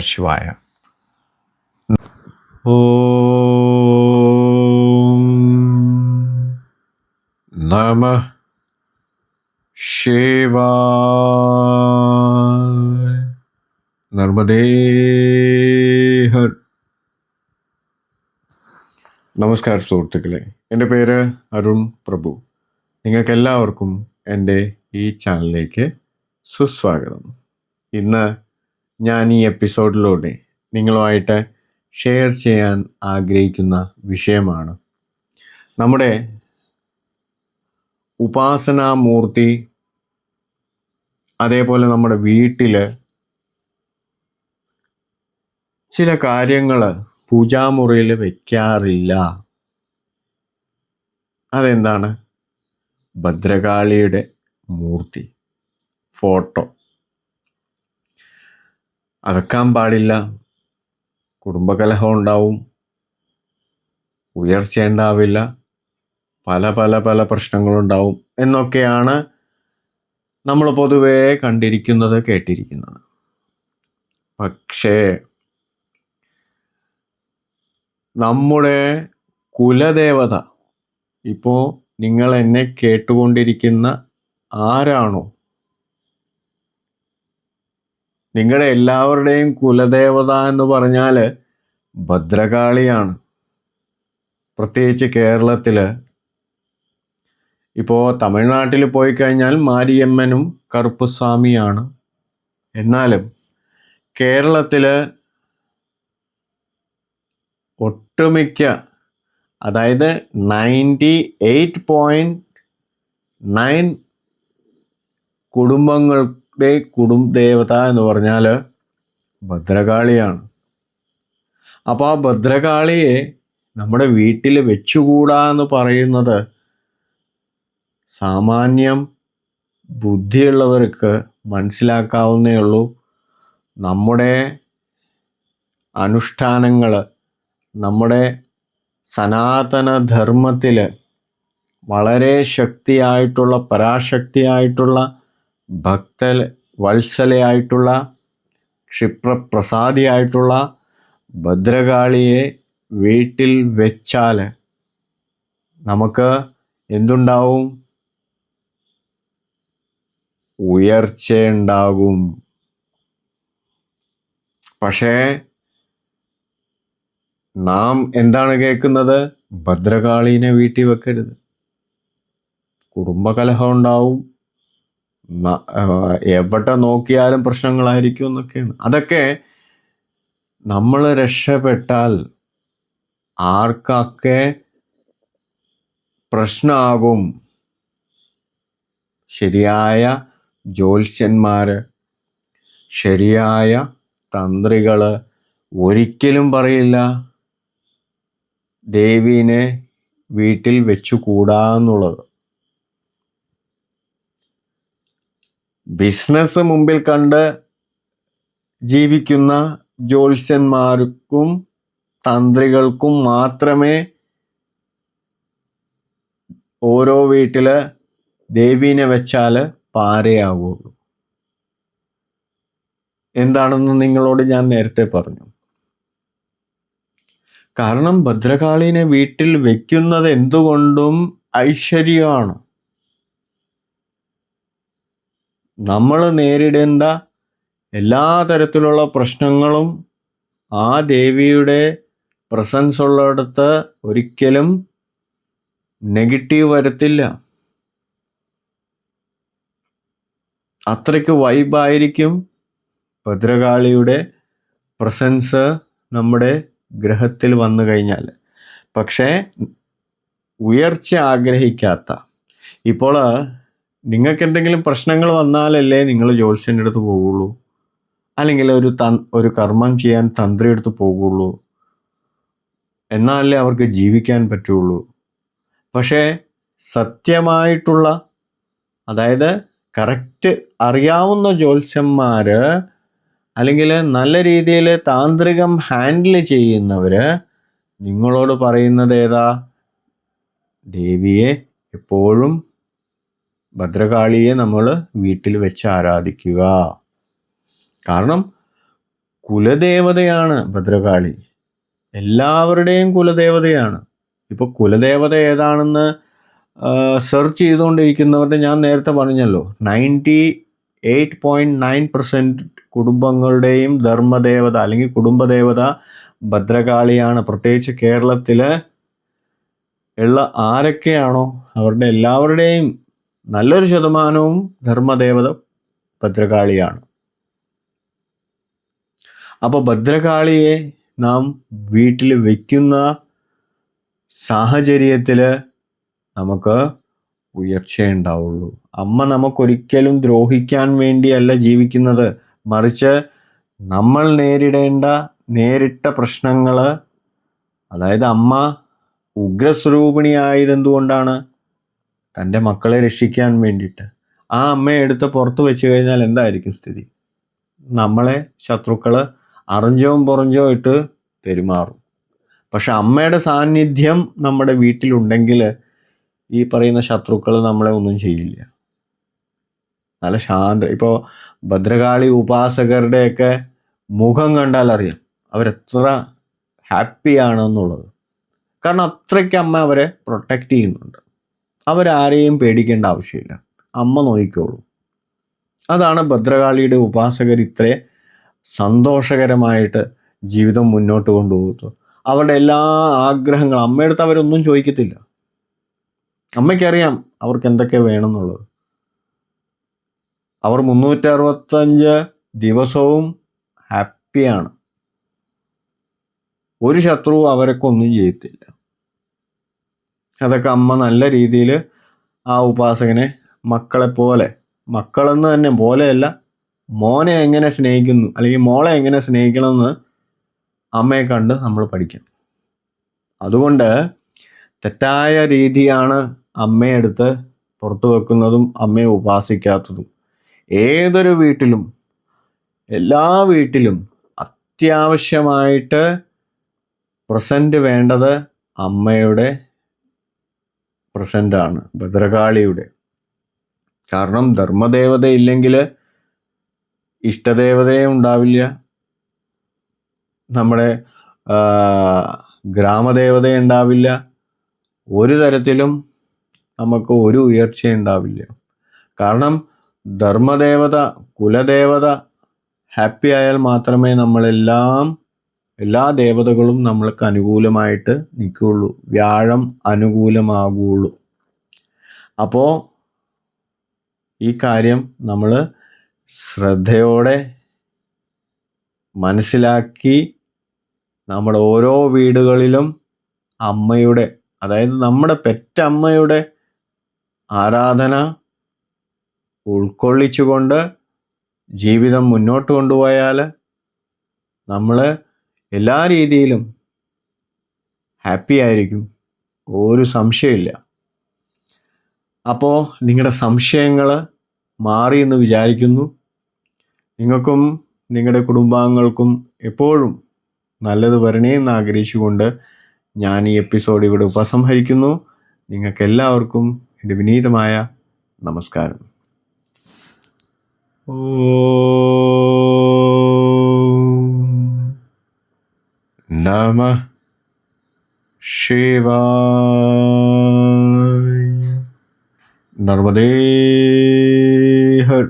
ശിവായ. ഓം നമ ശിവായ. നർമ്മദേ ഹർ നമസ്കാരം സുഹൃത്തുക്കളെ. എന്റെ പേര് അരുൺ പ്രഭു. നിങ്ങൾക്കെല്ലാവർക്കും എന്റെ ഈ ചാനലിലേക്ക് സുസ്വാഗതം. ഇന്ന് ഞാൻ ഈ എപ്പിസോഡിലൂടെ നിങ്ങളുമായിട്ട് ഷെയർ ചെയ്യാൻ ആഗ്രഹിക്കുന്ന വിഷയമാണ്. നമ്മുടെ ഉപാസനാമൂർത്തി അതേപോലെ നമ്മുടെ വീട്ടിൽ ചില കാര്യങ്ങൾ പൂജാമുറിയിൽ വയ്ക്കാറില്ല അതെന്താണ്? ഭദ്രകാളിയുടെ മൂർത്തി. ഫോട്ടോ. അത് വെക്കാൻ പാടില്ല. കുടുംബകലഹം ഉണ്ടാവും ഉയർച്ച ഉണ്ടാവില്ല പല പല പല പ്രശ്നങ്ങളുണ്ടാവും എന്നൊക്കെയാണ് നമ്മൾ പൊതുവേ കണ്ടിരിക്കുന്നത് കേട്ടിരിക്കുന്നത്. പക്ഷേ നമ്മുടെ കുലദേവത ഇപ്പോൾ നിങ്ങൾ എന്നെ കേട്ടുകൊണ്ടിരിക്കുന്ന ആരാണോ? നിങ്ങളുടെ എല്ലാവരുടെയും കുലദേവത എന്ന് പറഞ്ഞാൽ ഭദ്രകാളിയാണ്. പ്രത്യേകിച്ച് കേരളത്തിൽ ഇപ്പോൾ തമിഴ്നാട്ടിൽ പോയി കഴിഞ്ഞാൽ മാരിയമ്മനും കറുപ്പുസ്വാമിയാണ്. എന്നാലും കേരളത്തിൽ ഒട്ടുമിക്ക അതായത് നയന്റി എയ്റ്റ് പോയിന്റ് നയൻ കുടുംബങ്ങളുടെ കുടുംബദേവത എന്ന് പറഞ്ഞാൽ ഭദ്രകാളിയാണ്. അപ്പോൾ ആ ഭദ്രകാളിയെ നമ്മുടെ വീട്ടിൽ വെച്ചുകൂടാ എന്ന് പറയുന്നത് സാമാന്യം ബുദ്ധിയുള്ളവർക്ക് മനസ്സിലാക്കാവുന്നേ ഉള്ളൂ. നമ്മുടെ അനുഷ്ഠാനങ്ങൾ നമ്മുടെ സനാതന ധർമ്മത്തിൽ വളരെ ശക്തിയായിട്ടുള്ള പരാശക്തിയായിട്ടുള്ള ഭക്ത വത്സലയായിട്ടുള്ള ക്ഷിപ്രപ്രസാദിയായിട്ടുള്ള ഭദ്രകാളിയെ വീട്ടിൽ വെച്ചാൽ നമുക്ക് എന്തുണ്ടാവും? ഉയർച്ചയുണ്ടാകും. പക്ഷേ നാം എന്താണ് കേൾക്കുന്നത്? ഭദ്രകാളീനെ വീട്ടിൽ വെക്കരുത്. കുടുംബകലഹം ഉണ്ടാവും. എവിടെ നോക്കിയാലും പ്രശ്നങ്ങളായിരിക്കും എന്നൊക്കെയാണ്. അതൊക്കെ നമ്മൾ രക്ഷപ്പെട്ടാൽ ആർക്കൊക്കെ പ്രശ്നമാകും. ശരിയായ ജ്യോത്സ്യന്മാർ ശരിയായ തന്ത്രികൾ ഒരിക്കലും പറയില്ല. ദേവീനെ വീട്ടിൽ വെച്ചുകൂടാ എന്നുള്ളത് ബിസിനസ് മുമ്പിൽ കണ്ട് ജീവിക്കുന്ന ജ്യോത്സ്യന്മാർക്കും തന്ത്രികൾക്കും മാത്രമേ ഓരോ വീട്ടിൽ ദേവീനെ വെച്ചാൽ പാരയാവുള്ളൂ. എന്താണെന്ന് നിങ്ങളോട് ഞാൻ നേരത്തെ പറഞ്ഞു. കാരണം ഭദ്രകാളീനെ വീട്ടിൽ വെക്കുന്നത് എന്തുകൊണ്ടും ഐശ്വര്യമാണ്. നമ്മൾ നേരിടേണ്ട എല്ലാ തരത്തിലുള്ള പ്രശ്നങ്ങളും ആ ദേവിയുടെ പ്രസൻസ് ഉള്ളിടത്ത് ഒരിക്കലും നെഗറ്റീവ് വരത്തില്ല. അത്രയ്ക്ക് വൈബായിരിക്കും ഭദ്രകാളിയുടെ പ്രസൻസ് നമ്മുടെ ഗ്രഹത്തിൽ വന്നു കഴിഞ്ഞാൽ. പക്ഷേ ഉയർച്ച ആഗ്രഹിക്കാത്ത ഇപ്പോൾ നിങ്ങൾക്ക് എന്തെങ്കിലും പ്രശ്നങ്ങൾ വന്നാലല്ലേ നിങ്ങൾ ജ്യോത്സ്യന്റെ അടുത്ത് പോകുള്ളൂ അല്ലെങ്കിൽ ഒരു ത ഒരു കർമ്മം ചെയ്യാൻ തന്ത്രി എടുത്ത് പോകുള്ളൂ എന്നാലല്ലേ അവർക്ക് ജീവിക്കാൻ പറ്റുള്ളൂ. പക്ഷേ സത്യമായിട്ടുള്ള അതായത് കറക്റ്റ് അറിയാവുന്ന ജ്യോത്സ്യന്മാർ അല്ലെങ്കിൽ നല്ല രീതിയിൽ താന്ത്രികം ഹാൻഡിൽ ചെയ്യുന്നവർ നിങ്ങളോട് പറയുന്നത് ഏതാ? ദേവിയെ എപ്പോഴും ഭദ്രകാളിയെ നമ്മൾ വീട്ടിൽ വെച്ച് ആരാധിക്കുക. കാരണം കുലദേവതയാണ് ഭദ്രകാളി. എല്ലാവരുടെയും കുലദേവതയാണ്. ഇപ്പോൾ കുലദേവത ഏതാണെന്ന് സെർച്ച് ചെയ്തുകൊണ്ടിരിക്കുന്നവരുടെ ഞാൻ നേരത്തെ പറഞ്ഞല്ലോ. Ninety eight point nine percent കുടുംബങ്ങളുടെയും ധർമ്മദേവത അല്ലെങ്കിൽ കുടുംബദേവത ഭദ്രകാളിയാണ്. പ്രത്യേകിച്ച് കേരളത്തിൽ ഉള്ള ആരൊക്കെയാണോ അവരുടെ എല്ലാവരുടെയും നല്ലൊരു ശതമാനവും ധർമ്മദേവത ഭദ്രകാളിയാണ്. അപ്പോൾ ഭദ്രകാളിയെ നാം വീട്ടിൽ വയ്ക്കുന്ന സാഹചര്യത്തിൽ നമുക്ക് ഉയർച്ചയുണ്ടാവുള്ളൂ അമ്മ നമുക്കൊരിക്കലും ദ്രോഹിക്കാൻ വേണ്ടിയല്ല ജീവിക്കുന്നത്. മറിച്ച് നമ്മൾ നേരിടേണ്ട നേരിട്ട പ്രശ്നങ്ങൾ അതായത് അമ്മ ഉഗ്രസ്വരൂപിണിയായത് എന്തുകൊണ്ടാണ് തന്റെ മക്കളെ രക്ഷിക്കാൻ വേണ്ടിയിട്ട്. ആ അമ്മയെ എടുത്ത് പുറത്ത് വെച്ച് കഴിഞ്ഞാൽ എന്തായിരിക്കും സ്ഥിതി? നമ്മളെ ശത്രുക്കൾ അറിഞ്ചോ പുറഞ്ചോ ഇട്ട് പെരുമാറും. പക്ഷെ അമ്മയുടെ സാന്നിധ്യം നമ്മുടെ വീട്ടിലുണ്ടെങ്കിൽ ഈ പറയുന്ന ശത്രുക്കൾ നമ്മളെ ഒന്നും ചെയ്യില്ല. നല്ല ശാന്ത ഇപ്പോൾ ഭദ്രകാളി ഉപാസകരുടെയൊക്കെ മുഖം കണ്ടാൽ അറിയാം അവരെത്ര ഹാപ്പിയാണെന്നുള്ളത്. കാരണം അത്രയ്ക്ക് അമ്മ അവരെ പ്രൊട്ടക്റ്റ് ചെയ്യുന്നുണ്ട്. അവരാരെയും പേടിക്കേണ്ട ആവശ്യമില്ല. അമ്മ നോക്കിക്കോളൂ. അതാണ് ഭദ്രകാളിയുടെ ഉപാസകർ ഇത്രേ സന്തോഷകരമായിട്ട് ജീവിതം മുന്നോട്ട് കൊണ്ടുപോകുന്നത്. അവരുടെ എല്ലാ ആഗ്രഹങ്ങളും അമ്മയെടുത്ത് അവരൊന്നും ചോദിക്കത്തില്ല. അമ്മയ്ക്കറിയാം അവർക്ക് എന്തൊക്കെ വേണമെന്നുള്ളത്. അവർ മുന്നൂറ്റി അറുപത്തഞ്ച് ദിവസവും ഹാപ്പിയാണ്. ഒരു ശത്രുവും അവരൊക്കെ ഒന്നും ചെയ്യത്തില്ല. അതൊക്കെ അമ്മ നല്ല രീതിയിൽ ആ ഉപാസകനെ മക്കളെ പോലെ മക്കളെന്ന് തന്നെ പോലെയല്ല മോനെ എങ്ങനെ സ്നേഹിക്കുന്നു അല്ലെങ്കിൽ മോളെ എങ്ങനെ സ്നേഹിക്കണമെന്ന് അമ്മയെ കണ്ട് നമ്മൾ പഠിക്കും. അതുകൊണ്ട് തെറ്റായ രീതിയാണ് അമ്മയെടുത്ത് പുറത്തു വെക്കുന്നതും അമ്മയെ ഉപാസിക്കാത്തതും. ഏതൊരു വീട്ടിലും എല്ലാ വീട്ടിലും അത്യാവശ്യമായിട്ട് പ്രസന്റ് വേണ്ടത് അമ്മയുടെ പ്രസന്റാണ് ഭദ്രകാളിയുടെ. കാരണം ധർമ്മദേവത ഇല്ലെങ്കിൽ ഇഷ്ടദേവതയും ഉണ്ടാവില്ല. നമ്മുടെ ഗ്രാമദേവത ഉണ്ടാവില്ല. ഒരു തരത്തിലും നമുക്ക് ഒരു ഉയർച്ച ഉണ്ടാവില്ല. കാരണം ധർമ്മദേവത കുലദേവത ഹാപ്പി ആയാൽ മാത്രമേ നമ്മളെല്ലാം എല്ലാ ദേവതകളും നമ്മൾക്ക് അനുകൂലമായിട്ട് നിൽക്കുകയുള്ളൂ. വ്യാഴം അനുകൂലമാകുള്ളൂ അപ്പോൾ ഈ കാര്യം നമ്മൾ ശ്രദ്ധയോടെ മനസ്സിലാക്കി നമ്മുടെ ഓരോ വീടുകളിലും അമ്മയുടെ അതായത് നമ്മുടെ പെറ്റമ്മയുടെ ആരാധന ഉൾക്കൊള്ളിച്ചുകൊണ്ട് ജീവിതം മുന്നോട്ട് കൊണ്ടുപോയാൽ നമ്മൾ എല്ലാ രീതിയിലും ഹാപ്പി ആയിരിക്കും. ഒരു സംശയമില്ല. അപ്പോൾ നിങ്ങളുടെ സംശയങ്ങൾ മാറി എന്ന് വിചാരിക്കുന്നു. നിങ്ങൾക്കും നിങ്ങളുടെ കുടുംബാംഗങ്ങൾക്കും എപ്പോഴും നല്ലത് വരണേ എന്ന് ആഗ്രഹിച്ചുകൊണ്ട് ഞാൻ ഈ എപ്പിസോഡ് ഇവിടെ ഉപസംഹരിക്കുന്നു. നിങ്ങൾക്കെല്ലാവർക്കും എന്റെ വിനീതമായ നമസ്കാരം. ഓം നമ ശിവായ നർമ്മദേ ഹർ